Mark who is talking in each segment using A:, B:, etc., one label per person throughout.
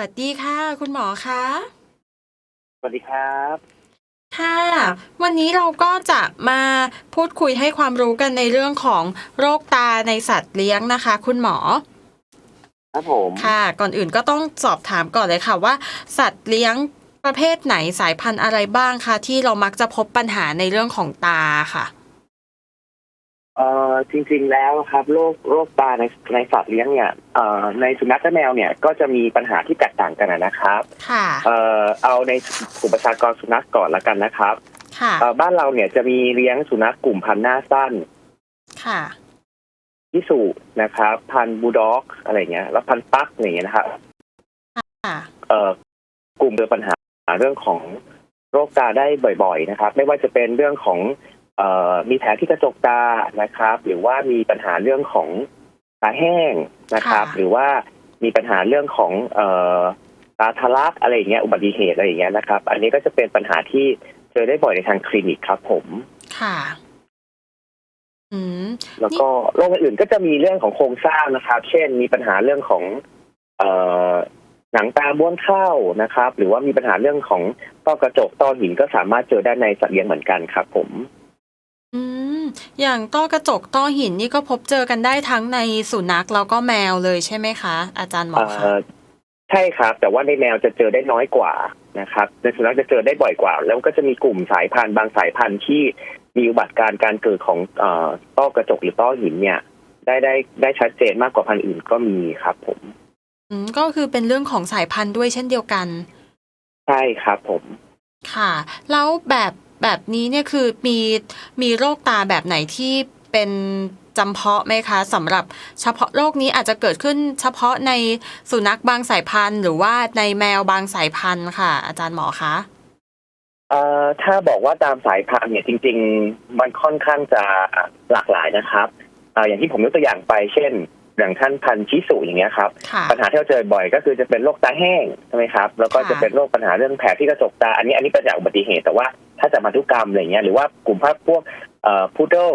A: วัสดีค่ะ คุณหมอคะ
B: สวัสดีครับ
A: ค่ะ วันนี้เราก็จะมาพูดคุยให้ความรู้กันในเรื่องของโรคตาในสัตว์เลี้ยงนะคะ คุณหมอ
B: ครับผม
A: ค่ะ ก่อนอื่นก็ต้องสอบถามก่อนเลยค่ะว่า สัตว์เลี้ยงประเภทไหนสายพันธุ์อะไรบ้างคะที่เรามักจะพบปัญหาในเรื่องของตาค่ะ
B: เอ่อจริงๆแล้วครับโรคโรคตาในในสัตว์เลี้ยงเนี่ยเอ่อในสุนัขและแมวเนี่ยก็จะมีปัญหาที่แตกต่างกันนะนะครับ
A: ค่ะ
B: เอ่อเอาในกลุ่มประชากรสุนัขก่อนละกันนะครับ
A: ค่ะ
B: เอ่อบ้านเราเนี่ยจะมีเลี้ยงสุนัขกลุ่มพันธุ์หน้าสั้น
A: ค่ะ
B: พิสุนะครับ พันธุ์บูลด็อกอะไรเงี้ยแล้วพันธุ์ปักอย่างเงี้ยนะครับ
A: ค่ะ
B: เอ่อกลุ่มเจอปัญหาเรื่องของโรคตาได้บ่อย ๆ นะครับ ไม่ว่าจะเป็นเรื่องของเอ่อ มีแผลที่กระจกตานะครับ หรือว่ามีปัญหาเรื่องของตาแห้งนะครับ
A: ค่ะ
B: หรือว่ามีปัญหาเรื่องของเอ่อตาทะลักอะไรอย่างเงี้ยอุบัติเหตุอะไรอย่างเงี้ยนะครับ อันนี้ก็จะเป็นปัญหาที่เจอได้บ่อยในทางคลินิกครับผม
A: ค่ะอืม
B: แล้วก็โรคอื่นๆก็จะมีเรื่องของโครงสร้างนะครับ เช่น มีปัญหาเรื่องของเอ่อหนังตาบ้วนเข้านะครับ หรือว่ามีปัญหาเรื่องของต้อกระจกต้อหินก็สามารถเจอได้ในสัตว์เลี้ยงเหมือนกันครับผม
A: อืม อย่างต้อกระจกต้อหินนี่ก็พบเจอกันได้ทั้งในสุนัขแล้วก็แมวเลยใช่ไหมคะ อาจารย์หมอคะ
B: เอ่อใช่ครับ แต่ว่าในแมวจะเจอได้น้อยกว่านะครับในสุนัขจะเจอได้บ่อยกว่า แล้วก็จะมีกลุ่มสายพันธุ์บางสายพันธุ์ที่มีอุบัติการณ์การเกิดของเอ่อต้อกระจกหรือต้อหินเนี่ย ได้ได้ได้ชัดเจนมากกว่าพันธุ์อื่นก็มีครับ ผม
A: อืมก็คือเป็นเรื่องของสายพันธุ์ด้วยเช่นเดียวกัน
B: ใช่ครับผม
A: ค่ะ แล้วแบบ แบบนี้เนี่ยคือมีมีโรคตาแบบไหนที่เป็นจำเพาะไหมคะสำหรับเฉพาะโรคนี้อาจจะเกิดขึ้นเฉพาะในสุนัขบางสายพันธุ์ หรือว่าในแมวบางสายพันธุ์ค่ะ อาจารย์หมอคะ
B: เอ่อถ้าบอกว่าตามสายพันธุ์เนี่ยจริง ๆ มันค่อนข้างจะหลากหลายนะครับเอ่ออย่างที่ผมยกตัวอย่างไปเช่นอย่างท่านพันธุ์ชิสุอย่างเงี้ยครับ
A: ค่ะ
B: ปัญหาที่เราเจอบ่อยก็คือจะเป็นโรคตาแห้งใช่ไหมครับแล้วก็
A: ค่ะ
B: จะเป็นโรคปัญหาเรื่องแผลที่กระจกตาอันนี้อันนี้เป็นจากอุบัติเหตุแต่ว่า ถ้าจากพันธุกรรมอะไรเงี้ยหรือว่ากลุ่มภาพพวกเอ่อพุดเดิล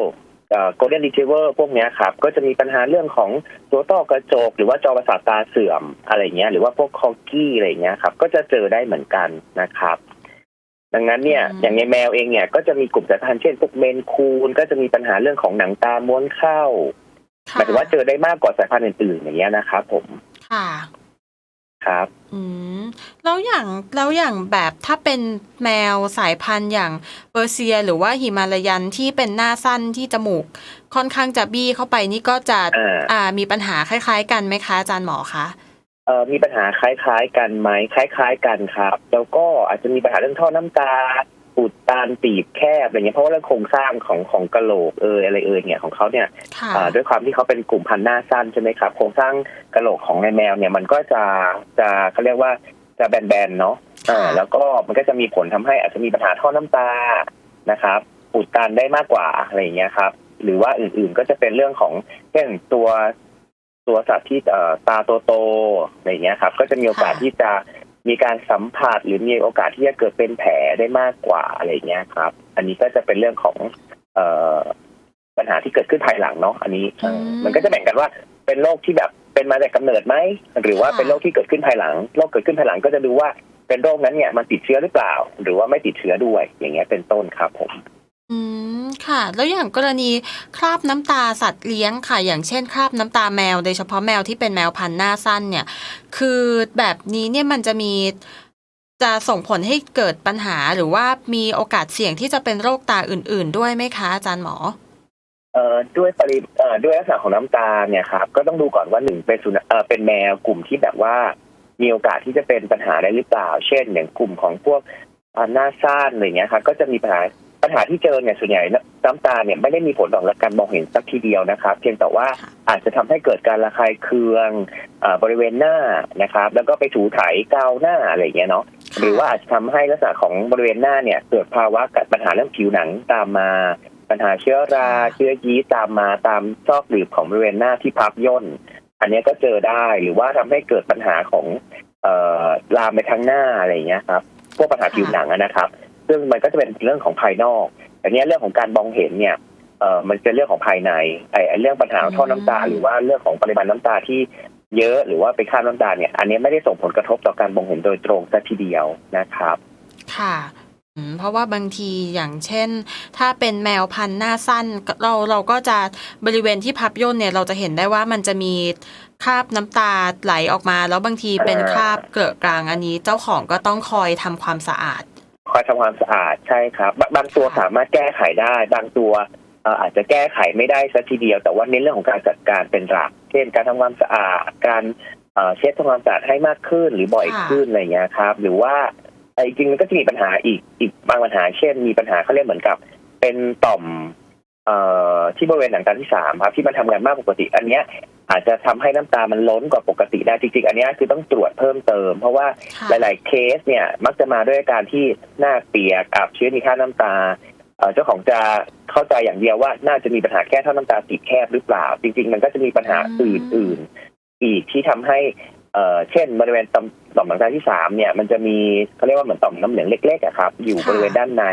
B: เอ่อโกลเด้นรีทรีเวอร์พวกเนี้ยครับ ก็จะมีปัญหาเรื่องของตัวต้อกระจก หรือว่าจอประสาทตาเสื่อมอะไรเงี้ย หรือว่าพวกคอกี้อะไรเงี้ยครับ ก็จะเจอได้เหมือนกันนะครับ ดังนั้นเนี่ย
A: อืม
B: อย่างในแมวเองเนี่ยก็จะมีกลุ่มสายพันธุ์เช่นพวกเมนคูนก็จะมีปัญหาเรื่องของหนังตาม้วนเข้าห
A: ค่ะ
B: มายถึงว่าเจอได้มากกว่าสายพันธุ์อื่นๆอย่างเงี้ยนะครับผม
A: ค่ะ
B: ครับ
A: อืมแล้วอย่างแล้วอย่างแบบถ้าเป็นแมวสายพันธุ์อย่างเปอร์เซียหรือว่าหิมาลายันที่เป็นหน้าสั้นที่จมูก ค่อนข้างจะบี้เข้าไปนี่ก็จะ
B: อ่า
A: อ่ามีปัญหาคล้าย ๆ กันไหมคะอาจารย์หมอคะ
B: เอ่อมีปัญหาคล้ายๆกันไหมคล้าย ๆ กันครับ แล้วก็อาจจะมีปัญหาเรื่องท่อน้ำตา อุดตันตีบแคบอะไรเงี้ยเพราะว่าเรื่องโครงสร้างของของกะโหลกเอยอะไรเอยเนี่ยของเขาเนี่ย
A: ค่ะ
B: อ่าด้วยความที่เขาเป็นกลุ่มพันธุ์หน้าสั้นใช่ไหมครับโครงสร้างกะโหลกของในแมวเนี่ยมันก็จะจะเขาเรียกว่าจะแบนๆเนาะเออ
A: ค่ะ
B: แล้วก็มันก็จะมีผลทำให้อาจจะมีปัญหาท่อน้ำตานะครับอุดตันได้มากกว่าอะไรอย่างเงี้ยครับ หรือว่าอื่นๆก็จะเป็นเรื่องของเช่นตัวตัวสัตว์ที่เอ่อตาโตๆอะไรอย่างเงี้ยครับ ก็จะมีโอกาส
A: ค่ะ
B: ที่จะ มีการสัมผัสหรือมีโอกาสที่จะเกิดเป็นแผลได้มากกว่าอะไรอย่างเงี้ยครับ อันนี้ก็จะเป็นเรื่องของเอ่อปัญหาที่เกิดขึ้นภายหลังเนาะอันนี้เอ่ออ
A: ม
B: มันก็จะแบ่งกันว่าเป็นโรคที่แบบเป็นมาแต่กำเนิดไหมหรือว่า
A: ค่ะ
B: เป็นโรคที่เกิดขึ้นภายหลังโรคเกิดขึ้นภายหลังก็จะดูว่าเป็นโรคนั้นเนี่ยมันติดเชื้อหรือเปล่า หรือว่าไม่ติดเชื้อด้วยอย่างเงี้ยเป็นต้นครับผม
A: อืม ค่ะ แล้วอย่างกรณีคราบน้ำตาสัตว์เลี้ยงค่ะ อย่างเช่น คราบน้ำตาแมว โดยเฉพาะแมวที่เป็นแมวพันธุ์หน้าสั้นเนี่ย คือแบบนี้เนี่ยมันจะมี จะส่งผลให้เกิดปัญหา หรือว่ามีโอกาสเสี่ยงที่จะเป็นโรคตาอื่น ๆ ด้วยไหมคะอาจารย์หมอ
B: เอ่อ ด้วยปริ เอ่อ ด้วยลักษณะของน้ำตาเนี่ยครับ ก็ต้องดูก่อนว่าหนึ่งเป็นสุนัข เอ่อ เป็นแมวกลุ่มที่แบบว่า มีโอกาสที่จะเป็นปัญหาได้หรือเปล่า เช่น อย่างกลุ่มของพวก อ่า หน้าซ่านอะไรเงี้ยครับ ก็จะมีปัญหา ปัญหาที่เจอเนี่ยส่วนใหญ่น้ำน้ำตาเนี่ยไม่ได้มีผลต่อการมองเห็นสักทีเดียวนะครับเพียงแต่ว่า
A: ค่ะ
B: อาจจะทำให้เกิดการระคายเคืองอาบริเวณหน้านะครับ แล้วก็ไปถูไถเกาหน้าอะไรเงี้ยเนาะหรือว่าอาจจะทำให้ลักษณะของบริเวณหน้าเนี่ย เกิดภาวะกับปัญหาเรื่องผิวหนังตามมาปัญหาเชื้อรา
A: ค่ะ
B: เชื้อยีสต์ตามมาตามซอกหลืบของบริเวณหน้าที่พับย่น อันเนี้ยก็เจอได้หรือว่าทำให้เกิดปัญหาของเอ่อลามไปทั้งหน้าอะไรอย่างเงี้ยครับพวกปัญหาผิวหนังอะนะครับ ซึ่งมันก็จะเป็นเรื่องของภายนอกอันเนี้ยเรื่องของการมองเห็นเนี่ยเอ่อมันเป็นเรื่องของภายในไอ้ไอ้เรื่องปัญหาท่อน้ำตา หรือว่าเรื่องของปริมาณน้ำตาที่เยอะหรือว่าไปข้ามน้ำตาเนี่ย อันนี้ไม่ได้ส่งผลกระทบต่อการมองเห็นโดยตรงซะทีเดียวนะครับ
A: ค่ะอืมเพราะว่าบางทีอย่างเช่น ถ้าเป็นแมวพันธุ์หน้าสั้นก็เราเราก็จะบริเวณที่พับย่นเนี่ย เราจะเห็นได้ว่ามันจะมีคราบน้ำตาไหลออกมา แล้วบางทีเป็น
B: อ่า
A: คราบเกลอะกลางอันนี้ เจ้าของก็ต้องคอยทำความสะอาด
B: ค อยทำความสะอาดใช่ครับบางบางตัว
A: ค่ะ
B: สามารถแก้ไขได้ บางตัวเอ่ออาจจะแก้ไขไม่ได้ซะทีเดียว แต่ว่าในเรื่องของการจัดการเป็นหลัก เช่น การทำความสะอาด การเอ่อเช็ดทำความสะอาดให้มากขึ้นหรือบ่อยขึ้นอะไรอย่างเงี้ยครับ หรือว่าเอ่อจริงๆมันก็จะมีปัญหาอีกอีกบางปัญหา เช่น มีปัญหาเขาเรียกเหมือนกับ เป็นต่อม เอ่อที่บริเวณหนังตาที่สามครับที่มันทำงานมากกว่าปกติ อันเนี้ยอาจจะทำให้น้ำตามันล้นกว่าปกติได้จริงๆ อันเนี้ยคือต้องตรวจเพิ่มเติม เพราะว่า
A: ค่ะ
B: หลายๆเคสเนี่ยมักจะมาด้วยการที่หน้าเปียกอาบชื้นมีค่าน้ำตาเอ่อเจ้าของจะเข้าใจอย่างเดียวว่าน่าจะมีปัญหาแค่ท่อน้ำตาตีบแคบหรือเปล่า จริง ๆ มันก็จะมีปัญหาอื่นๆ อีกที่ทำให้เอ่อเช่นบริเวณต่อมต่อมหนังตาที่สามเนี่ยมันจะมีเขาเรียกว่าเหมือนต่อมน้ำเหลืองเล็กๆอะครับ อยู่บริเวณด้านใน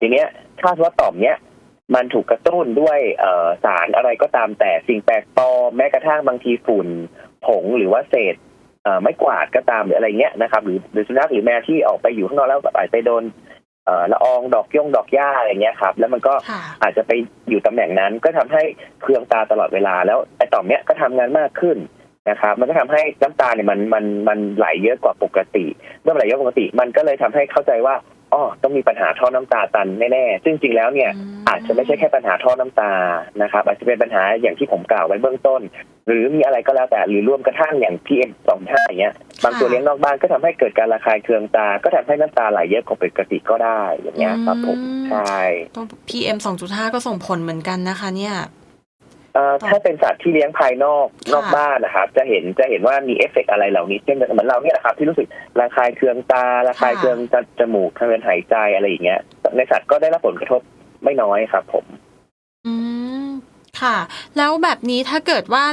B: ทีเนี้ยถ้าว่าต่อมเนี้ย มันถูกกระตุ้นด้วยเอ่อสารอะไรก็ตามแต่สิ่งแปลกปลอมแม้กระทั่งบางทีฝุ่นผงหรือว่าเศษเอ่อไม้กวาดก็ตามหรืออะไรเงี้ยนะครับ หรือหรือสุนัขหรือแมวที่ออกไปอยู่ข้างนอกแล้วอาจไปโดนเอ่อละอองดอกย่งดอกหญ้าอะไรเงี้ยครับ แล้วมันก็
A: ค่ะ
B: อาจจะไปอยู่ตำแหน่งนั้น ก็ทำให้เคืองตาตลอดเวลา แล้วไอ้ต่อมเนี้ยก็ทำงานมากขึ้นนะครับ มันก็ทำให้น้ำตาเนี่ยมันมันมันไหลเยอะกว่าปกติ เมื่อมันไหลเยอะกว่าปกติ มันก็เลยทำให้เข้าใจว่า อ๋อต้องมีปัญหาท่อน้ำตาตันแน่ๆซึ่งจริงแล้วเนี่ยอาจจะไม่ใช่แค่ปัญหาท่อน้ำตานะครับอาจจะเป็นปัญหาอย่างที่ผมกล่าวไว้เบื้องต้น หรือมีอะไรก็แล้วแต่หรือรวมกระทั่งอย่าง PM 2.5อย่างเงี้ยบางตัวเลี้ยงนอกบ้านก็ทำให้เกิดการระคายเคืองตา ก็ทำให้น้ำตาไหลเยอะกว่าปกติก็ได้อย่างเงี้ยครับผม
A: อืม
B: ใช่
A: ต้อง PM 2.5 ก็ส่งผลเหมือนกันนะคะเนี่ย
B: เอ่อถ้าเป็นสัตว์ที่เลี้ยงภายนอก
A: ค่ะ
B: นอกบ้านนะครับ จะเห็นจะเห็นว่ามีเอฟเฟกต์อะไรเหล่านี้เช่นเหมือนเราเนี่ยแหละครับ ที่รู้สึกระคายเคืองตาระคายเคืองจมูกทางเดินหายใจอะไรอย่างเงี้ย ในสัตว์ก็ได้รับผลกระทบไม่น้อยครับ ผม
A: อืมค่ะ แล้วแบบนี้ถ้าเกิดว่า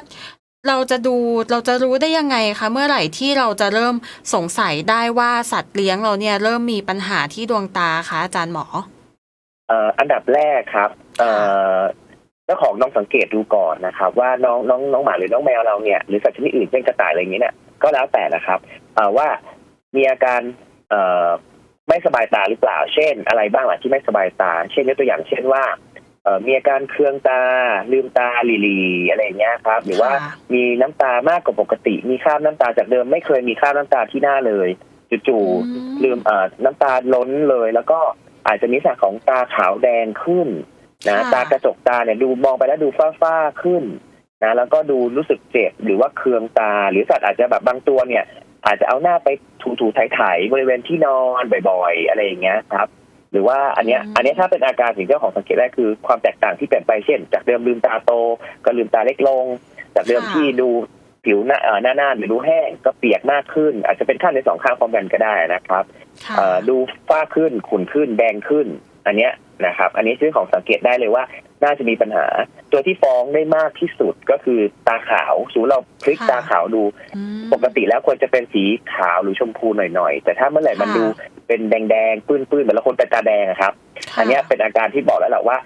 A: เราจะดูเราจะรู้ได้ยังไงคะเมื่อไหร่ที่เราจะเริ่มสงสัยได้ว่าสัตว์เลี้ยงเราเนี่ยเริ่มมีปัญหาที่ดวงตาคะอาจารย์หมอ
B: เอ่ออันดับแรกครับ เอ่อเจ้าของน้องสังเกตดูก่อนนะครับ ว่าน้องน้องน้องหมาหรือน้องแมวเราเนี่ยหรือสัตว์ชนิดอื่นเช่นกระต่ายอะไรอย่างเงี้ยเนี่ยก็แล้วแต่นะครับเอ่อว่ามีอาการเอ่อไม่สบายตาหรือเปล่า เช่น อะไรบ้างล่ะที่ไม่สบายตา เช่นยกตัวอย่างเช่นว่าเอ่อมีอาการเคืองตา ลืมตาหลีๆอะไรอย่างเงี้ยครับ หรือว่า
A: ค่ะ
B: มีน้ำตามากกว่าปกติ มีคราบน้ำตาจากเดิมไม่เคยมีคราบน้ำตาที่หน้าเลยจู่
A: อืม
B: ๆลืมเอ่อน้ำตาล้นเลย แล้วก็อาจจะมีลักษณะของตาขาวแดงขึ้น นะ
A: ค่ะ
B: ตากระจกตาเนี่ยดูมองไปแล้วดูฟ้าๆขึ้นนะแล้วก็ดูรู้สึกเจ็บหรือว่าเคืองตา หรือสัตว์อาจจะแบบบางตัวเนี่ย อาจจะเอาหน้าไปถูๆไถๆบริเวณที่นอนบ่อย ๆ อะไรอย่างเงี้ยครับ หรือว่าอันเนี้ย
A: อืม
B: อันเนี้ยถ้าเป็นอาการสิ่งที่เจ้าของสังเกตได้คือความแตกต่างที่เปลี่ยนไปเช่น จากเดิมลืมตาโต ก็ลืมตาเล็กลง จากเดิมที่ดูผิวหน้าเอ่อหน้าหน้าหรือดูแห้งก็เปียกมากขึ้น อาจจะเป็นขั้นในสองข้างพร้อมกันก็ได้นะครับ
A: ค่ะ
B: เอ่อดูฝ้าขึ้นขุ่นขึ้นแดงขึ้น อันเนี้ย นะครับ อันนี้ชื่อของสังเกตได้เลยว่า น่าจะมีปัญหา ตัวที่ฟ้องได้มากที่สุดก็คือตาขาวสูเราพลิก
A: ค่ะ
B: ตาขาวดู
A: อืม
B: ปกติแล้วควรจะเป็นสีขาวหรือชมพูหน่อยๆ แต่ถ้าเมื่อไหร่มัน
A: ค่ะ
B: ดูเป็นแดงๆ ปื้นๆ เหมือนเราคนเป็นตาแดงอะครับ
A: ค่ะ
B: อันเนี้ยเป็นอาการที่บอกแล้วแหละว่า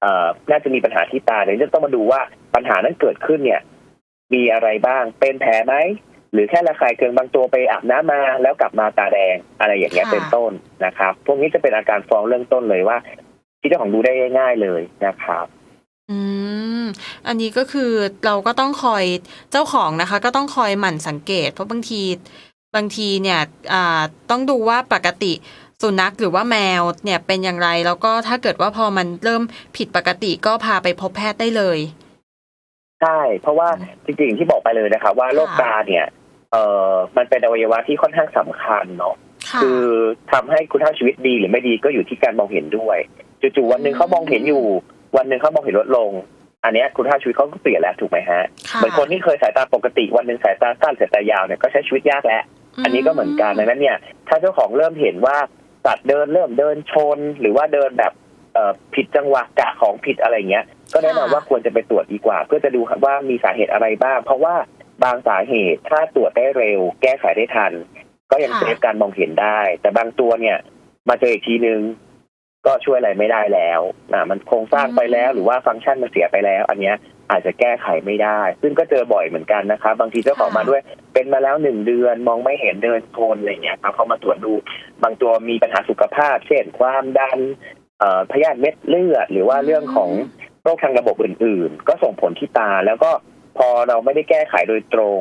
B: เอ่อน่าจะมีปัญหาที่ตาเดี๋ยวจะต้องมาดูว่าปัญหานั้นเกิดขึ้นเนี่ย มีอะไรบ้างเป็นแผลไหมหรือแค่ระคายเคืองบางตัวไปอาบน้ำมาแล้วกลับมาตาแดงอะไรอย่างเงี้ย
A: ค่ะ
B: เป็นต้นนะครับ พวกนี้จะเป็นอาการฟ้องเรื่องต้นเลยว่า ที่เจ้าของดูได้ง่าย ๆเลยนะครับ
A: อืม อันนี้ก็คือเราก็ต้องคอยเจ้าของนะคะ ก็ต้องคอยหมั่นสังเกต เพราะบางทีบางทีเนี่ยอ่าต้องดูว่าปกติสุนัขหรือว่าแมวเนี่ยเป็นอย่างไรแล้วก็ถ้าเกิดว่าพอมันเริ่มผิดปกติก็พาไปพบแพทย์ได้เลย
B: ใช่ เพราะว่าจริงๆที่บอกไปเลยนะครับ ว่าโรคตาเนี่ย เอ่อมันเป็นอวัยวะที่ค่อนข้างสำคัญเนาะ
A: ค่ะ
B: คือทำให้คุณภาพชีวิตดีหรือไม่ดีก็อยู่ที่การมองเห็นด้วย จู่ๆวันหนึ่งเขามองเห็นอยู่ วันหนึ่งเขามองเห็นลดลง อันเนี้ยคุณภาพชีวิตเขาก็เปลี่ยนแล้วถูกไหมฮะ
A: ค่ะ
B: เหมือนคนที่เคยสายตาปกติวันหนึ่งสายตาสั้นสายตายาวเนี่ยก็ใช้ชีวิตยากแล้วอันนี้ก็เหมือนกันดังนั้นเนี่ย ถ้าเจ้าของเริ่มเห็นว่าสัตว์เดินเริ่มเดินชน หรือว่าเดินแบบเอ่อผิดจังหวะกะของผิดอะไรเงี้ย ก็แนะนำว่าควรจะไปตรวจดีกว่า เพื่อจะดูว่ามีสาเหตุอะไรบ้าง เพราะว่าบางสาเหตุถ้าตรวจได้เร็ว แก้ไขได้ทัน ก็ยัง
A: ค่ะ
B: เซฟการมองเห็นได้ แต่บางตัวเนี่ย มาเจออีกทีนึง ก็ช่วยอะไรไม่ได้แล้วนะมันโครงสร้างไปแล้วหรือว่าฟังก์ชันมันเสียไปแล้ว อันเนี้ยอาจจะแก้ไขไม่ได้ ซึ่งก็เจอบ่อยเหมือนกันนะครับบางทีเจ้าของ
A: ค่ะ
B: มาด้วย เป็นมาแล้วหนึ่งเดือนมองไม่เห็นเดินโคนอะไรเงี้ยครับเขามาตรวจดูบางตัวมีปัญหาสุขภาพ เช่นความดันเอ่อพยาธิเม็ดเลือด หรือว่าเรื่องของโรคทางระบบอื่น ๆ ก็ส่งผลที่ตา แล้วก็พอเราไม่ได้แก้ไขโดยตรง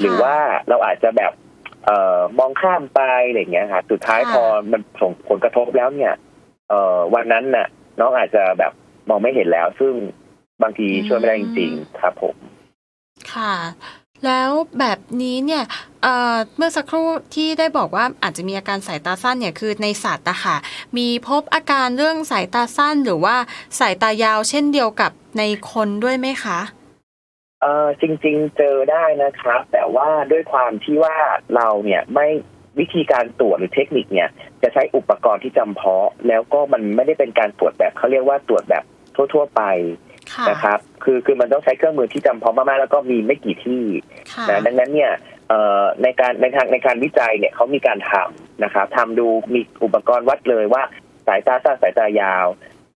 B: หรือว่าเราอาจจะแบบเอ่อมองข้ามไปอะไรเงี้ยครับสุดท้าย
A: ค่ะ
B: พอมันส่งผลกระทบแล้วเนี่ย เอ่อวันนั้นน่ะ น้องอาจจะแบบมองไม่เห็นแล้ว ซึ่งบางทีช่วยไม่ได้จริงๆครับผม
A: ค่ะ แล้วแบบนี้เนี่ยเอ่อเมื่อสักครู่ที่ได้บอกว่าอาจจะมีอาการสายตาสั้นเนี่ยคือในสัตว์อะค่ะ มีพบอาการเรื่องสายตาสั้นหรือว่าสายตายาวเช่นเดียวกับในคนด้วยไหมคะ
B: เออจริง ๆ เจอได้นะครับ แต่ว่าด้วยความที่ว่าเราเนี่ยไม่วิธีการตรวจหรือเทคนิคเนี่ย จะใช้อุปกรณ์ที่จำเพาะ แล้วก็มันไม่ได้เป็นการตรวจแบบเขาเรียกว่าตรวจแบบทั่ว ๆ ไป
A: ค่ะ
B: นะครับ คือคือมันต้องใช้เครื่องมือที่จำเพาะมากๆแล้วก็มีไม่กี่ที่
A: ค่ะ
B: นะดังนั้นเนี่ยเอ่อในการในทางในการวิจัยเนี่ยเขามีการทำนะครับทำดูมีอุปกรณ์วัดเลยว่าสายตาสั้นสายตายาว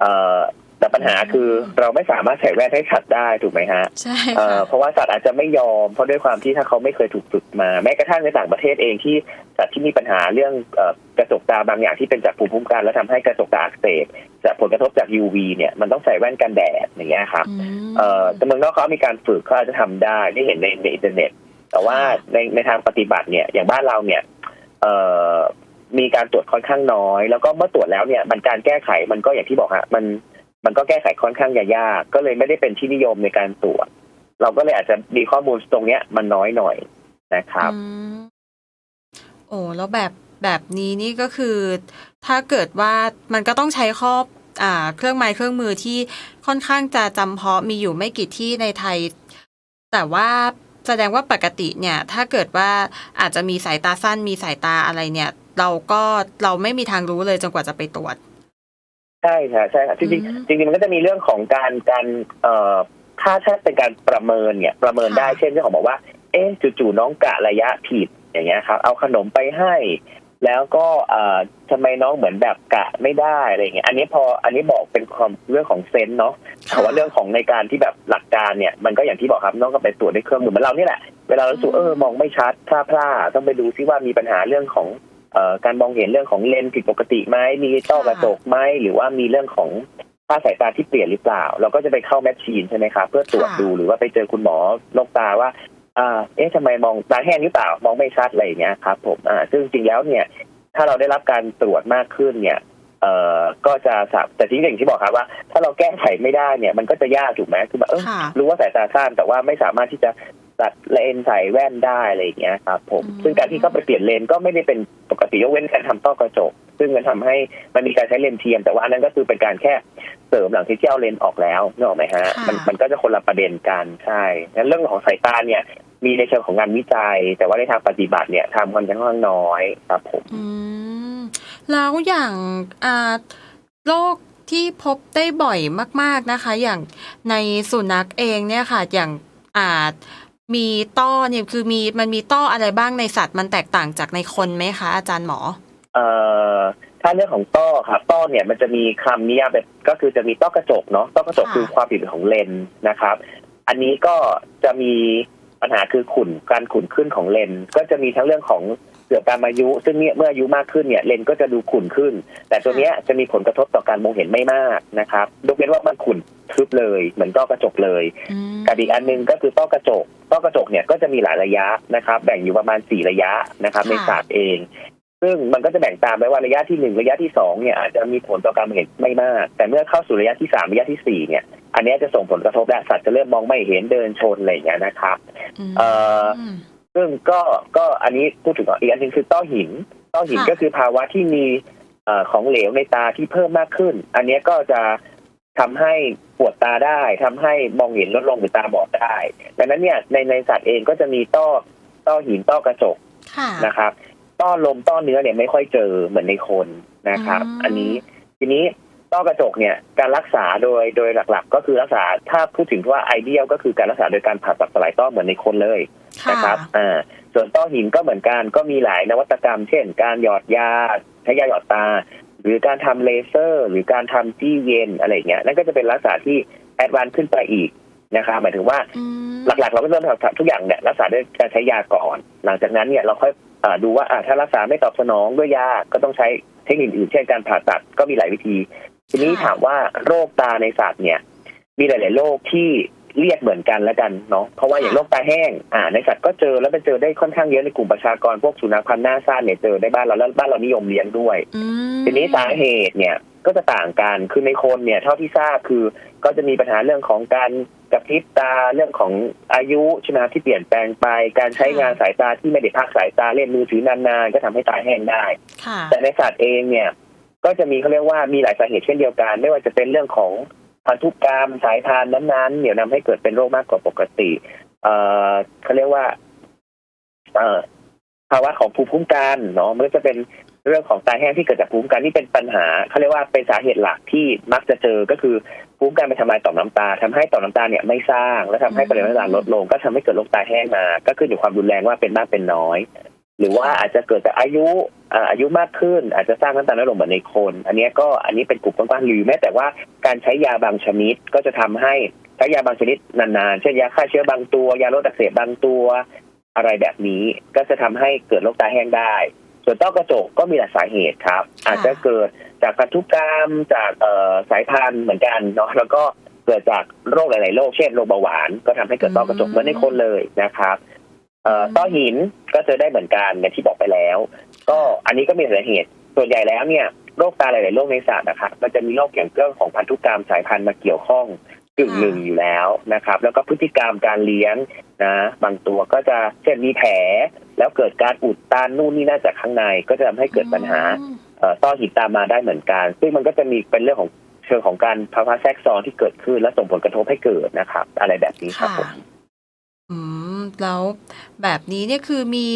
B: เอ่อ แต่ปัญหาคือเราไม่สามารถใส่แว่นให้สัตว์ได้ถูกไหมฮะ
A: ใช่
B: เอ่
A: ค่ะ
B: อเพราะว่าสัตว์อาจจะไม่ยอมเพราะด้วยความที่ถ้าเขาไม่เคยถูกฝึกมาแม้กระทั่งในต่างประเทศเองที่สัตว์ที่มีปัญหาเรื่องเอ่อกระจกตาบางอย่างที่เป็นจากภูมิคุ้มกันแล้วทำให้กระจกตาอักเสบจากผลกระทบจาก UV เนี่ยมันต้องใส่แว่นกันแดดอย่างเงี้ยครับ
A: อืม
B: เอ่อแต่เมืองนอกเขามีการฝึกเขาอาจจะทำได้ได้เห็นในในอินเทอร์เน็ต แต่ว่า
A: ค่ะ
B: ในในทางปฏิบัติเนี่ยอย่างบ้านเราเนี่ยเอ่อมีการตรวจค่อนข้างน้อย แล้วก็เมื่อตรวจแล้วเนี่ยมันการแก้ไขมันก็อย่างที่บอกฮะมัน มันก็แก้ไขค่อนข้างยากก็เลยไม่ได้เป็นที่นิยมในการตรวจ เราก็เลยอาจจะมีข้อมูลตรงเนี้ยมันน้อยหน่อยนะครับ
A: โอ้แล้วแบบแบบนี้นี่ก็คือ ถ้าเกิดว่ามันก็ต้องใช้ข้ออ่าเครื่องไม้เครื่องมือที่ค่อนข้างจะจำเพาะมีอยู่ไม่กี่ที่ในไทย แต่ว่าแสดงว่าปกติเนี่ย ถ้าเกิดว่าอาจจะมีสายตาสั้นมีสายตาอะไรเนี่ย เราก็เราไม่มีทางรู้เลยจนกว่าจะไปตรวจ
B: ใช่ค่ะใช่ค่ะจริง
A: อืม
B: ๆจริงๆมันก็จะมีเรื่องของการการเอ่อถ้าถ้าเป็นการประเมินเนี่ยประเมินได้
A: ค่ะ
B: เช่นเรื่องของบอกว่า เอ๊ะจู่ๆน้องกะระยะผิดอย่างเงี้ยครับเอาขนมไปให้ แล้วก็เอ่อทำไมน้องเหมือนแบบกะไม่ได้อะไรเงี้ยอันนี้พออันนี้บอกเป็นความเรื่องของเซนส์เนาะแต่ว่าเรื่องของในการที่แบบหลักการเนี่ยมันก็อย่างที่บอกครับน้องก็ไปตรวจด้วยเครื่องมือเหมือนเรานี่แหละเวลาเรารู้สึกเออมองไม่ชัดพลาดพลาดต้องไปดูซิว่ามีปัญหาเรื่องของเอ่อ การมองเห็นเรื่องของเลนส์ผิดปกติไหมมีต้อกระจกไหมหรือว่ามีเรื่องของค่าสายตาที่เปลี่ยนหรือเปล่า เราก็จะไปเข้าแมชชีนใช่ไหมครับเพื่อตรวจ
A: ค่ะ
B: ดูหรือว่าไปเจอคุณหมอโรคตาว่าอ่าเอ๊ะทำไมมองตาแห้งหรือเปล่ามองไม่ชัดอะไรอย่างเงี้ยครับผมอ่าซึ่งจริงๆแล้วเนี่ยถ้าเราได้รับการตรวจมากขึ้นเนี่ยเอ่อก็จะสามแต่จริงๆอย่างที่บอกครับว่า ถ้าเราแก้ไขไม่ได้เนี่ยมันก็จะยากถูกไหมคือแบบเออ
A: ค่ะ
B: รู้ว่าสายตาสั้นแต่ว่าไม่สามารถที่จะ ตัดเลนส์ใส่แว่นได้อะไรอย่างเงี้ยครับผม
A: อืม
B: ซึ่งการที่เขาไปเปลี่ยนเลนส์ก็ไม่ได้เป็นปกติยกเว้นการทำต้อกระจก ซึ่งมันทำให้มันมีการใช้เลนส์เทียม แต่ว่าอันนั้นก็คือเป็นการแค่เสริมหลังที่เจ้าเลนส์ออกแล้วนึกออกไหมฮะ
A: ค่ะ
B: มันมันก็จะคนละประเด็นกันใช่งั้นเรื่องของสายตาเนี่ยมีในเชิงของงานวิจัย แต่ว่าในทางปฏิบัติเนี่ยทำค่อนข้างน้อยครับผม
A: อืมแล้วอย่างอ่าโรคที่พบได้บ่อยมาก ๆนะคะ อย่างในสุนัขเองเนี่ยค่ะ อย่างอ่า มีต้อเนี่ยคือมีมันมีต้ออะไรบ้างในสัตว์มันแตกต่างจากในคนไหมคะ อาจารย์หมอ
B: เอ่อถ้าเรื่องของต้อครับต้อเนี่ยมันจะมีคำนิยามแบบก็คือจะมีต้อกระจกเนาะต้อกระจก
A: ค่ะ
B: คือความผิดของเลนส์นะครับ อันนี้ก็จะมีปัญหาคือขุ่นการขุ่นขึ้นของเลนส์ก็จะมีทั้งเรื่องของเสื่อมตามอายุ ซึ่งเนี่ยเมื่ออายุมากขึ้นเนี่ยเลนส์ก็จะดูขุ่นขึ้น แต่ตัวเนี้ยจะมีผลกระทบต่อการมองเห็นไม่มากนะครับยกเว้นว่ามันขุ่น ทึบเลยเหมือนต้อกระจกเลย
A: อืม
B: กับอีกอันหนึงก็คือต้อกระจกต้อกระจกเนี่ยก็จะมีหลายระยะนะครับ แบ่งอยู่ประมาณสี่ระยะนะครับ
A: ค่ะ
B: ในศาสตร์เอง ซึ่งมันก็จะแบ่งตามไปว่าระยะที่หนึ่งระยะที่สองเนี่ยอาจจะมีผลต่อการมองเห็นไม่มาก แต่เมื่อเข้าสู่ระยะที่สามระยะที่สี่เนี่ยอันเนี้ยจะส่งผลกระทบและสัตว์จะเริ่มมองไม่เห็นเดินชนอะไรอย่างเงี้ยนะครับ
A: ม
B: เอ่อซึ่งก็ก็อันนี้พูดถึงอีกอันหนึงคือต้อหิน ต้อหิน
A: ค่ะ
B: ก็คือภาวะที่มีเอ่อของเหลวในตาที่เพิ่มมากขึ้น อันเนี้ยก็จะ ทำให้ปวดตาได้ทำให้มองเห็นลดลงหรือตาบอดได้ ดังนั้นเนี่ยในในสัตว์เองก็จะมีต้อต้อหินต้อกระจก
A: ค่ะ
B: นะครับต้อลมต้อเนื้อเนี่ยไม่ค่อยเจอเหมือนในคนนะครับ
A: อืม
B: อันนี้ทีนี้ต้อกระจกเนี่ยการรักษาโดยโดยหลักๆ ก็คือรักษาถ้าพูดถึงว่าไอเดียลก็คือการรักษาโดยการผ่าตัดสลายต้อเหมือนในคนเลย
A: ค่ะ
B: นะครับอ่าส่วนต้อหินก็เหมือนกันก็มีหลายนวัตกรรม เช่น การหยอดยาใช้ยาหยอดตา หรือการทำเลเซอร์ หรือการทำจี้เย็นอะไรอย่างเงี้ยนั่นก็จะเป็นลักษณะที่แอดวานซ์ขึ้นไปอีกนะครับหมายถึงว่า
A: อืม
B: หลักๆ เราก็เริ่มทำทุกอย่างเนี่ยรักษาด้วยการใช้ยาก่อน หลังจากนั้นเนี่ยเราค่อยเอ่อดูว่าอะถ้ารักษาไม่ตอบสนองด้วยยาก็ต้องใช้เทคนิคอื่นเช่นการผ่าตัดก็มีหลายวิธี ทีนี้
A: ค่ะ
B: ถามว่าโรคตาในสัตว์เนี่ย มีหลาย ๆ โรคที่ เรียกเหมือนกันแล้วกันเนาะเพราะว่าอย่างโรคตาแห้งอ่าในสัตว์ก็เจอแล้วไปเจอได้ค่อนข้างเยอะในกลุ่มประชากรพวกสุนัขพันธุ์หน้าซ่านเนี่ยเจอได้บ้านเราแล้วบ้านเรานิยมเลี้ยงด้วย
A: อืม
B: ทีนี้สาเหตุเนี่ยก็จะต่างกันคือในคนเนี่ยเท่าที่ทราบคือก็จะมีปัญหาเรื่องของการกระพริบตาเรื่องของอายุใช่ไหมครับที่เปลี่ยนแปลงไป การใช้งานสายตาที่ไม่ได้พักสายตาเล่นมือถือนานๆก็ทำให้ตาแห้งได้
A: ค่ะ
B: แต่ในสัตว์เองเนี่ยก็จะมีเขาเรียกว่ามีหลายสาเหตุเช่นเดียวกัน ไม่ว่าจะเป็นเรื่องของ พันธุกรรมสายพันธุ์นั้นๆเหนี่ยวนำให้เกิดเป็นโรคมากกว่าปกติ เอ่อเขาเรียกว่า เอ่อภาวะของภูมิคุ้มกันเนาะมันก็จะเป็นเรื่องของตาแห้งที่เกิดจากภูมิคุ้มกันที่เป็นปัญหาเขาเรียกว่าเป็นสาเหตุหลักที่มักจะเจอก็คือภูมิคุ้มกันไปทำลายต่อมน้ำตาทำให้ต่อมน้ำตาเนี่ยไม่สร้าง และทำให้ปริมาณน้ำตาลลดลง ก็ทำให้เกิดโรคตาแห้งมา ก็ขึ้นอยู่ความรุนแรงว่าเป็นมากเป็นน้อย หรือว่าอาจจะเกิดจากอายุอ่าอายุมากขึ้น อาจจะสร้างน้ำตาลน้อยลงเหมือนในคน อันเนี้ยก็อันนี้เป็นกลุ่มกว้างๆหรือแม้แต่ว่าการใช้ยาบางชนิดก็จะทำให้ใช้ยาบางชนิดนานๆ เช่นยาฆ่าเชื้อบางตัวยาลดอักเสบบางตัวอะไรแบบนี้ก็จะทำให้เกิดโรคตาแห้งได้ ส่วนต้อกระจกก็มีหลายสาเหตุครับ อาจจะเกิดจากพันธุกรรมจากเอ่อสายพันธุ์เหมือนกันเนาะแล้วก็เกิดจากโรคหลาย ๆ โรคเช่นโรคเบาหวานก็ทำให้เกิดต้อกระจกเหมือนในคนเลยนะครับ เอ่อต้อหินก็เจอได้เหมือนกันอย่างที่บอกไปแล้ว ก็อันนี้ก็มีสาเหตุ ส่วนใหญ่แล้วเนี่ยโรคตาหลาย ๆ โรคในสัตว์นะครับมันจะมีโรคอย่างเรื่องของพันธุกรรมสายพันธุ์มาเกี่ยวข้องกึ่งหนึ่งอยู่แล้วนะครับ แล้วก็พฤติกรรมการเลี้ยงนะบางตัวก็จะเช่นมีแผล แล้วเกิดการอุดตันนู่นนี่น่าจากข้างในก็จะทำให้เกิดปัญหาเอ่อต้อหินตามมาได้เหมือนกัน ซึ่งมันก็จะมีเป็นเรื่องของเชิงของการภาวะแทรกซ้อนที่เกิดขึ้นและส่งผลกระทบให้เกิดนะครับ อะไรแบบนี้ครับผม
A: แล้วแบบนี้เนี่ยคือมี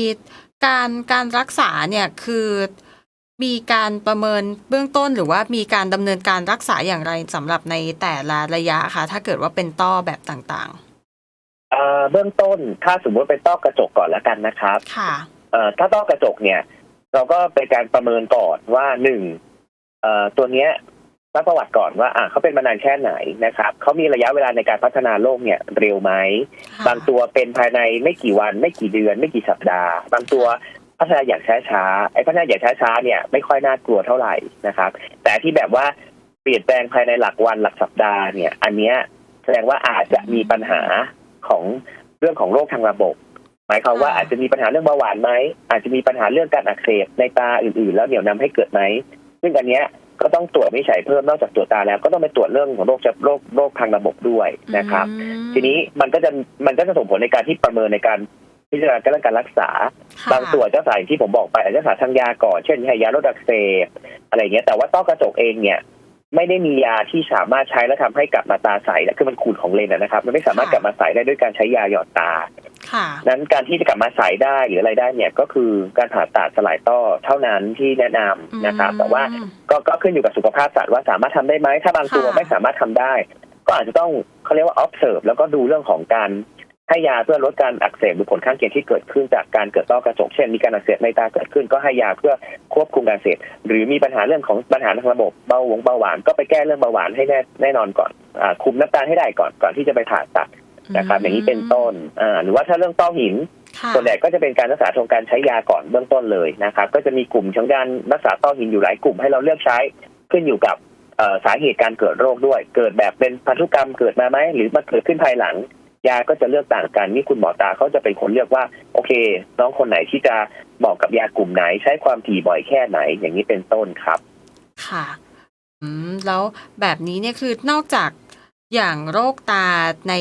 A: การการรักษาเนี่ยคือมีการประเมินเบื้องต้นหรือว่ามีการดำเนินการรักษาอย่างไรสำหรับในแต่ละระยะคะถ้าเกิดว่าเป็นต้อแบบต่าง
B: เอ่อเบื้องต้นถ้าสมมติเป็นต้อกระจกก่อนแล้วกันนะครับ
A: ๆค่ะ
B: เอ่อถ้าต้อกระจกเนี่ย เราก็เป็นการประเมินก่อนว่าหนึ่งเอ่อตัวเนี้ย รักประวัติก่อนว่าอะเขาเป็นมานานแค่ไหนนะครับเขามีระยะเวลาในการพัฒนาโรคเนี่ยเร็วไหม
A: ค่ะ
B: บางตัวเป็นภายในไม่กี่วัน ไม่กี่เดือน ไม่กี่สัปดาห์ บางตัวพัฒนาอย่างช้าๆไอ้พัฒนาอย่างช้าๆเนี่ยไม่ค่อยน่ากลัวเท่าไหร่นะครับ แต่ที่แบบว่าเปลี่ยนแปลงภายในหลักวันหลักสัปดาห์เนี่ย อันเนี้ยแสดงว่าอาจจะมีปัญหาของเรื่องของโรคทางระบบ หมายความว่า
A: ค่ะ
B: อาจจะมีปัญหาเรื่องเบาหวานไหมอาจจะมีปัญหาเรื่องการอักเสบในตาอื่นๆ แล้วเหนี่ยวนำให้เกิดไหมซึ่งอันเนี้ย ก็ต้องตรวจวินิจฉัยเพิ่มนอกจากตรวจตาแล้วก็ต้องไปตรวจเรื่องของโรคจะโรคโรคทางระบบด้วยนะครับ
A: อืม
B: ทีนี้มันก็จะมันก็จะส่งผลในการที่ประเมินในการพิจารณาเรื่องการรักษา
A: ค่ะ
B: บางตัวจะใส่ที่ผมบอกไปอาจจะรักษาทางยาก่อนเช่นให้ยาลดอักเสบอะไรอย่างเงี้ยแต่ว่าต้อกระจกเองเนี่ยไม่ได้มียาที่สามารถใช้แล้วทำให้กลับมาตาใสนะคือมันขูดของเลนอะนะครับ มันไม่สามารถกลับมาใสได้ด้วยการใช้ยาหยอดตา
A: ค่ะ
B: นั้นการที่จะกลับมาใสได้หรืออะไรได้เนี่ยก็คือการผ่าตัดสลายต้อเท่านั้นที่แนะนำนะครับ แต่ว่า
A: อืม
B: ก็ก็ขึ้นอยู่กับสุขภาพสัตว์ว่าสามารถทำได้ไหมถ้าบางตัว
A: ค่ะ
B: ไม่สามารถทำได้ ก็อาจจะต้องเขาเรียกว่า observe แล้วก็ดูเรื่องของการให้ยาเพื่อลดการอักเสบหรือผลข้างเคียงที่เกิดขึ้นจากการเกิดต้อกระจกเช่นมีการอักเสบในตาเกิดขึ้น ก็ให้ยาเพื่อควบคุมการอักเสบหรือมีปัญหาเรื่องของปัญหาทางระบบเบาหวงเบาหวานก็ไปแก้เรื่องเบาหวานให้แน่แน่นอนก่อนอาคุมน้ำตาลให้ได้ก่อนก่อนที่จะไปผ่าตัด นะครับ อย่างนี้เป็นต้นอ่าหรือว่าถ้าเรื่องต้อหิน
A: ค่ะ
B: ส่วนใหญ่ก็จะเป็นการรักษาทางการใช้ยาก่อนเบื้องต้นเลยนะครับ ก็จะมีกลุ่มของการรักษาต้อหินอยู่หลายกลุ่มให้เราเลือกใช้ขึ้นอยู่กับเอ่อสาเหตุการเกิดโรคด้วย เกิดแบบเป็นพันธุกรรมเกิดมาไหมหรือมาเกิดขึ้นภายหลัง ยาก็จะเลือกต่างกันนี่คุณหมอตาเขาจะเป็นคนเลือกว่า โอเค น้องคนไหนที่จะเหมาะกับยากลุ่มไหน ใช้ความถี่บ่อยแค่ไหน อย่างนี้เป็นต้นครับ
A: ค่ะอืมแล้วแบบนี้เนี่ยคือนอกจากอย่างโรคตาใน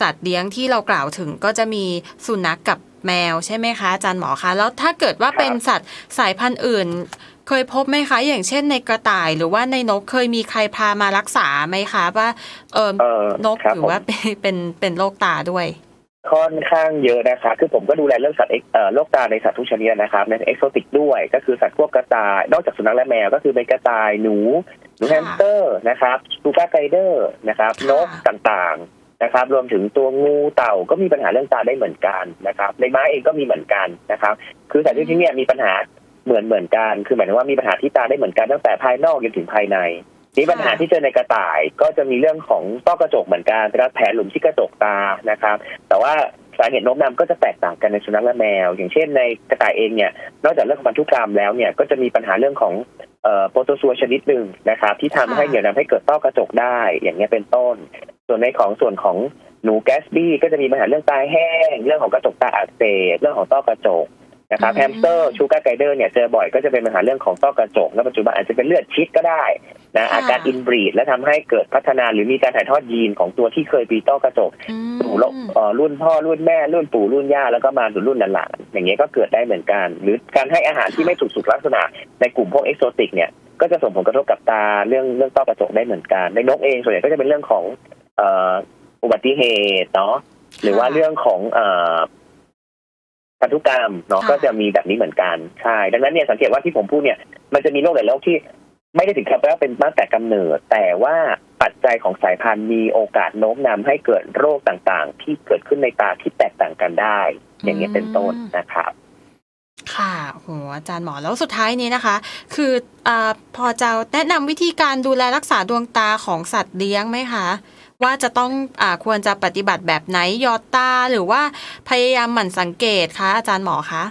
A: สัตว์เลี้ยงที่เรากล่าวถึงก็จะมีสุนัขกกับแมวใช่ไหมคะอาจารย์หมอคะ แล้วถ้าเกิดว่า
B: ครับ
A: เป็นสัตว์สายพันธุ์อื่น เคยพบไหมคะ อย่างเช่นในกระต่ายหรือว่าในนกเคยมีใครพามารักษาไหมคะว่าเออ
B: เอ่อน
A: ก
B: ครับ
A: หรือ
B: ผม
A: ว่าเป็นเป็นเป็นโรคตาด้วย
B: ค่อนข้างเยอะนะคะคือผมก็ดูแลเรื่องสัตว์เอ็กเอ่อโรคตาในสัตว์ทุกชนิดนะครับในเอ็กโซติกด้วย ก็คือสัตว์พวกกระต่าย นอกจากสุนัขและแมว ก็คือเป็นกระต่ายหนูหนู
A: ค่ะ
B: แฮมสเตอร์นะครับซูก้าไกเดอร์นะครับ
A: ค่ะ
B: นกต่างๆ นะครับ รวมถึงตัวงูเต่าก็มีปัญหาเรื่องตาได้เหมือนกันนะครับ ในม้าเองก็มีเหมือนกันนะครับ คือสัตว์ที่นี่มีปัญหาเหมือนเหมือนกัน คือหมายถึงว่ามีปัญหาที่ตาได้เหมือนกันตั้งแต่ภายนอกจนถึงภายในนี่ปัญหาที่เจอในกระต่ายก็จะมีเรื่องของต้อกระจกเหมือนกันนะครับแผลหลุมที่กระจกตานะครับ แต่ว่า สาเหตุโน้มนำก็จะแตกต่างกันในสุนัขและแมว อย่างเช่นในกระต่ายเองเนี่ยนอกจากเรื่องของพันธุกรรมแล้วเนี่ยก็จะมีปัญหาเรื่องของโปรโตซัวชนิดหนึ่งนะครับที่ทำให้เหนี่ยวนาให้เกิดต้อกระจกได้ อย่างเงี้ยเป็นต้น ส่วนในของส่วนของหนูแกสบี้ก็จะมีปัญหาเรื่องตาแห้ง เรื่องของกระจกตาอักเสบเรื่องของต้อกระจก นะครับแฮมสเตอร์ชูการ์ไกเดอร์เนี่ยเจอบ่อยก็จะเป็นปัญหาเรื่องของต้อกระจก และปัจจุบันอาจจะเป็นเลือดชิดก็ได้นะ
A: ค่ะ
B: อาการอินบรีดและทำให้เกิดพัฒนาหรือมีการถ่ายทอดยีนของตัวที่เคยมีต้อกระจก
A: อืม
B: สู่แล้วเอ่อรุ่นพ่อรุ่นแม่รุ่นปู่รุ่นย่าแล้วก็มาสู่รุ่นหลานๆอย่างเงี้ยก็เกิดได้เหมือนกัน หรือการให้อาหารที่ไม่ถูกสุขลักษณะ ในกลุ่มพวกเอ็กโซติกเนี่ยก็จะส่งผลกระทบกับตาเรื่องเรื่องต้อกระจกได้เหมือนกัน ในนกเองส่วนใหญ่ก็จะเป็นเรื่องของเอ่ออุบัติเหตุเนาะหรือว่าเรื่องของเอ่อ พันธุกรรมเนาะ
A: ค่ะ
B: ก็จะมีแบบนี้เหมือนกันใช่ดังนั้นเนี่ยสังเกตว่าที่ผมพูดเนี่ยมันจะมีโรคหลายโรคที่ไม่ได้ถึงกับว่าเป็นตั้งแต่กำเนิด แต่ว่าปัจจัยของสายพันธุ์มีโอกาสโน้มนำให้เกิดโรคต่างๆ ที่เกิดขึ้นในตาที่แตกต่างกันได้ อย่างนี้ยเป็นต้นนะครับ
A: ค่ะโหอาจารย์หมอแล้วสุดท้ายนี้นะคะ คืออาพอจะแนะนำวิธีการดูแลรักษาดวงตาของสัตว์เลี้ยงไหมคะ ว่าจะต้องอาควรจะปฏิบัติแบบไหนหยอดตาหรือว่าพยายามหมั่นสังเกตคะอาจารย์หมอคะ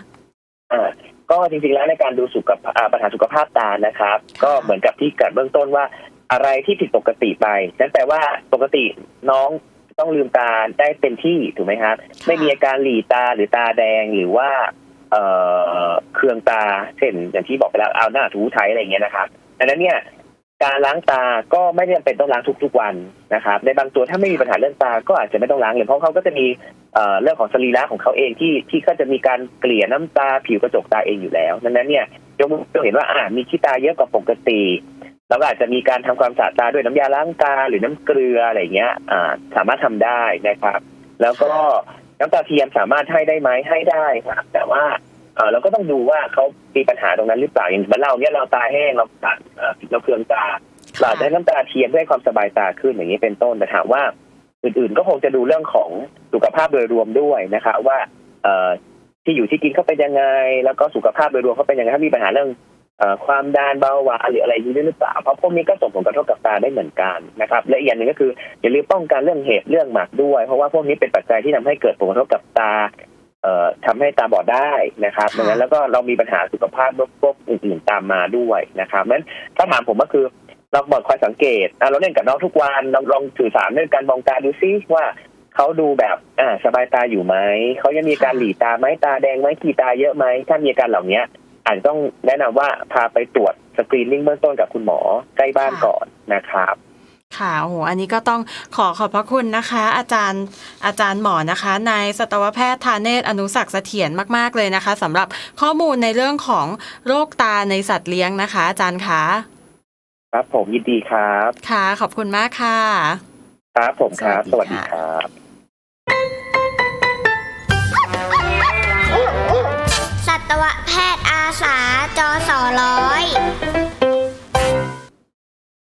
B: อ่าก็จริงๆแล้วในการดูสุขภาพอ่าปัญหาสุขภาพตานะครับ
A: ค่ะ
B: ก็เหมือนกับที่เกิดเบื้องต้นว่าอะไรที่ผิดปกติไปนั่นแปลว่าปกติน้องต้องลืมตาได้เต็มที่ถูกไหมครับ ไม่มีอาการหลีตาหรือตาแดงหรือว่า เอ่อเคืองตาเช่นอย่างที่บอกไปแล้วเอาหน้าถูไทยอะไรอย่างเงี้ยนะครับดังนั้นเนี่ย การล้างตาก็ไม่จำเป็นต้องล้างทุกๆวันนะครับ ในบางตัวถ้าไม่มีปัญหาเรื่องตาก็อาจจะไม่ต้องล้างเลยเพราะเขาก็จะมีเรื่องของสรีระของเขาเองที่ที่ก็จะมีการเกลี่ยน้ำตาผิวกระจกตาเองอยู่แล้วดังนั้นเนี่ยยกตัวเห็นว่าอ่ามีขี้ตาเยอะกว่าปกติเราก็อาจจะมีการทำความสะอาดตาด้วยน้ำยาล้างตาหรือน้ำเกลืออะไรเงี้ยอ่าสามารถทำได้นะครับ แล้วก็น้ำตาเทียมสามารถให้ได้ไหมให้ได้ครับแต่ว่า เอ่อเราก็ต้องดูว่าเขามีปัญหาตรงนั้นหรือเปล่าอย่างเหมือนเราเนี่ยเราตาแห้งเราตัดเอ่อเราเคืองตาเราอาจจะให้น้ำตาเทียมเพื่อให้ความสบายตาขึ้นอย่างนี้เป็นต้นแต่ถามว่า อื่นๆก็คงจะดูเรื่องของสุขภาพโดยรวมด้วยนะคะ ว่าเอ่อที่อยู่ที่กินเขาเป็นยังไง แล้วก็สุขภาพโดยรวมเขาเป็นยังไงถ้ามีปัญหาเรื่องเอ่อความดันเบาหวานหรืออะไรนี้ด้วยหรือเปล่าเพราะพวกนี้ก็ส่งผลกระทบกับตาได้เหมือนกันนะครับ และอีกอย่างหนึ่งก็คืออย่าลืมป้องกันเรื่องเห็บเรื่องหมักด้วย เพราะว่าพวกนี้เป็นปัจจัยที่ทำให้เกิดผลกระทบกับตาเอ่อ ทำให้ตาบอดได้นะครับ
A: ค่ะ
B: ดังนั้นแล้วก็เรามีปัญหาสุขภาพพวกอื่นๆตามมาด้วยนะครับนั้นถ้าถามผมก็คือเราบอดคอยสังเกตอะเราเล่นกับน้องทุกวันลองลองสื่อสารเรื่องการมองตาดูซิว่าเขาดูแบบอ่าสบายตาอยู่ไหมเขายังมีอาการหลีตาไหมตาแดงไหมขีตาเยอะไหมถ้ามีอาการเหล่านี้อาจจะต้องแนะนำว่าพาไปตรวจสกรีนนิ่งเบื้องต้นกับคุณหมอใกล้บ้านก่อนนะครับ
A: ค่ะโอ้โหอันนี้ก็ต้องขอขอบพระคุณนะคะ อาจารย์อาจารย์หมอนะคะนายสัตวแพทย์ธาเนศอนุศักดิ์เสถียรมากๆเลยนะคะสำหรับข้อมูลในเรื่องของโรคตาในสัตว์เลี้ยงนะคะ อาจารย์คะ
B: ครับผมยินดีครับ
A: ค่ะ ขอบคุณมากค่ะ
B: ครับผมครับส
A: สวั
B: วั
A: ส
B: ส
A: ดี
B: ดี
A: ค่ะ
B: ครับ
C: สัตวแพทย์อาสาจอสอร้อย